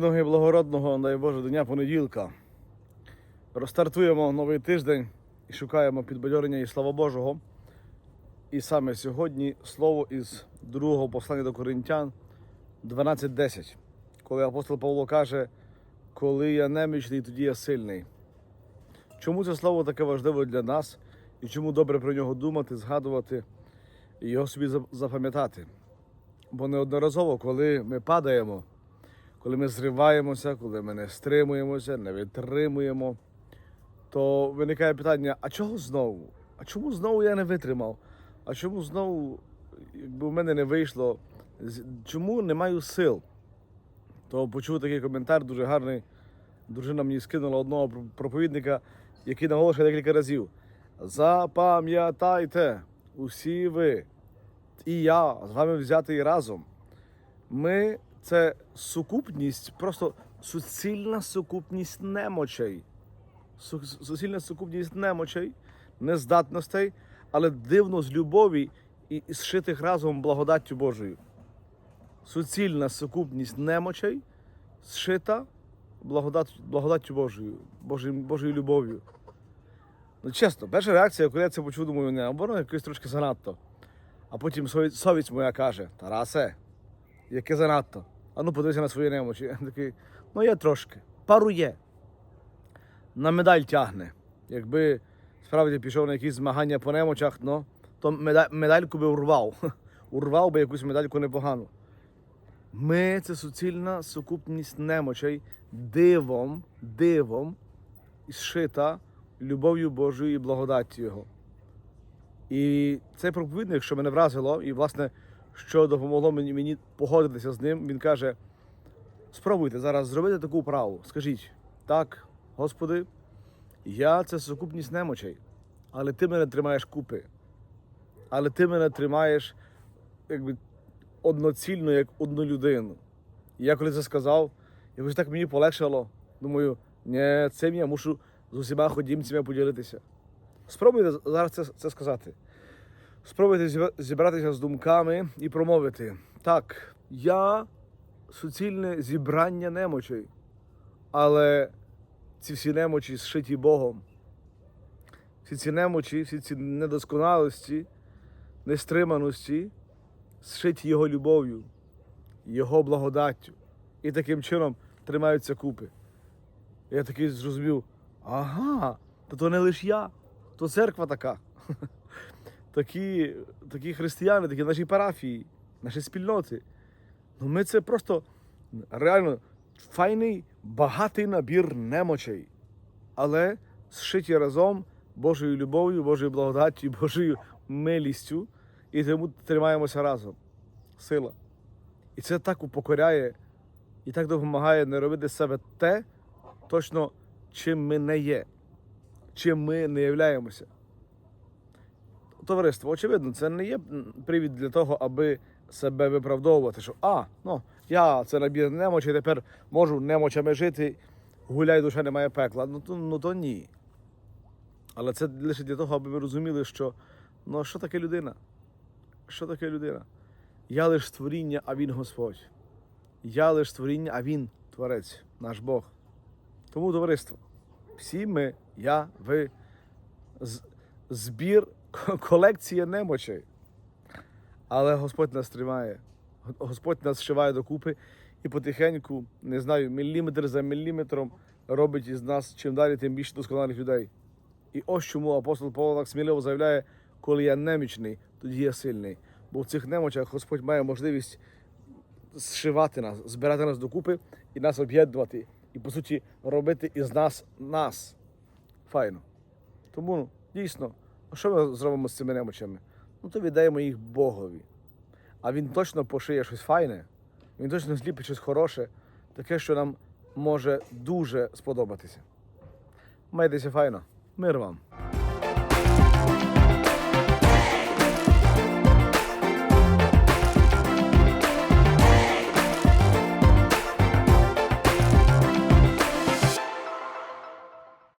Файного і благородного, дай Боже, дня понеділка. Розстартуємо новий тиждень і шукаємо підбадьорення і слава Божого. І саме сьогодні слово із другого послання до Коринтян 12.10, коли апостол Павло каже, коли я немічний, тоді я сильний. Чому це слово таке важливе для нас і чому добре про нього думати, згадувати і його собі запам'ятати? Бо неодноразово, коли ми падаємо, коли ми зриваємося, коли ми не стримуємося, не витримуємо, то виникає питання: а чого знову? А чому знову я не витримав? А чому знову, якби в мене не вийшло? Чому не маю сил? То почув такий коментар дуже гарний. Дружина мені скинула одного проповідника, який наголошує декілька разів. Запам'ятайте, усі ви і я з вами взятий разом. Ми це сукупність, просто суцільна сукупність немочей. Су- Суцільна сукупність немочей, нездатностей, але дивно з любові і зшитих разом благодаттю Божою. Суцільна сукупність немочей, зшита благодаттю Божою, Божою, Божою любов'ю. Ну, чесно, перша реакція, коли я це почув, думаю, не, ну, якось трошки занадто. А потім совість моя каже: Тарасе, яке занадто. А ну подивися на свої немочі. Я такий, ну є трошки. Пару є. На медаль тягне. Якби справді пішов на якісь змагання по немочах, ну, то медаль, медальку би урвав. Урвав би якусь медальку непогану. Ми це суцільна сукупність немочей, дивом, дивом, зшита любов'ю Божою і благодаттю Його. І цей проповідник, що мене вразило, і, власне, що допомогло мені, мені погодитися з ним, він каже: спробуйте зараз зробити таку вправу. Скажіть, так, Господи, я це сукупність немочей, але ти мене тримаєш купи. Але ти мене тримаєш якби одноцільно, як одну людину. І я коли це сказав, якось так мені полегшало. Думаю, ні, цим я мушу з усіма ходімцями поділитися. Спробуйте зараз це, це сказати. Спробуйте зібратися з думками і промовити. Так, я суцільне зібрання немочей, але ці всі немочі зшиті Богом. Всі ці немочі, всі ці недосконалості, нестриманості зшиті Його любов'ю, Його благодаттю. І таким чином тримаються купи. Я такий зрозумів, ага, то то не лише я, то церква така. Такі, такі християни, такі наші парафії, наші спільноти. Ну ми це просто реально файний, багатий набір немочей, але зшиті разом Божою любов'ю, Божою благодаттю, Божою милістю, і тому тримаємося разом. Сила. І це так упокоряє і так допомагає не робити з себе те, точно чим ми не є, чим ми не являємося. Товариство, очевидно, це не є привід для того, аби себе виправдовувати, що а, ну, я це набір немочі, тепер можу немочами жити, гуляй, душа немає пекла. Ну то, ну то ні. Але це лише для того, аби ви розуміли, що ну, що таке людина? Що таке людина? Я лиш створіння, а він Господь. Я лиш створіння, а він творець, наш Бог. Тому, товариство, всі ми, я, ви, збір, колекція немочей. Але Господь нас тримає, Господь нас зшиває докупи і потихеньку, не знаю, міліметр за міліметром робить із нас чим далі, тим більше досконалих людей. І ось чому апостол Павло так сміливо заявляє, коли я немічний, тоді я сильний. Бо в цих немочах Господь має можливість зшивати нас, збирати нас докупи і нас об'єднувати. І, по суті, робити із нас нас. Файно. Тому дійсно, що ми зробимо з цими немочами? Ну то віддаємо їх Богові. А він точно пошиє щось файне, він точно зліпить щось хороше, таке, що нам може дуже сподобатися. Майтеся файно. Мир вам!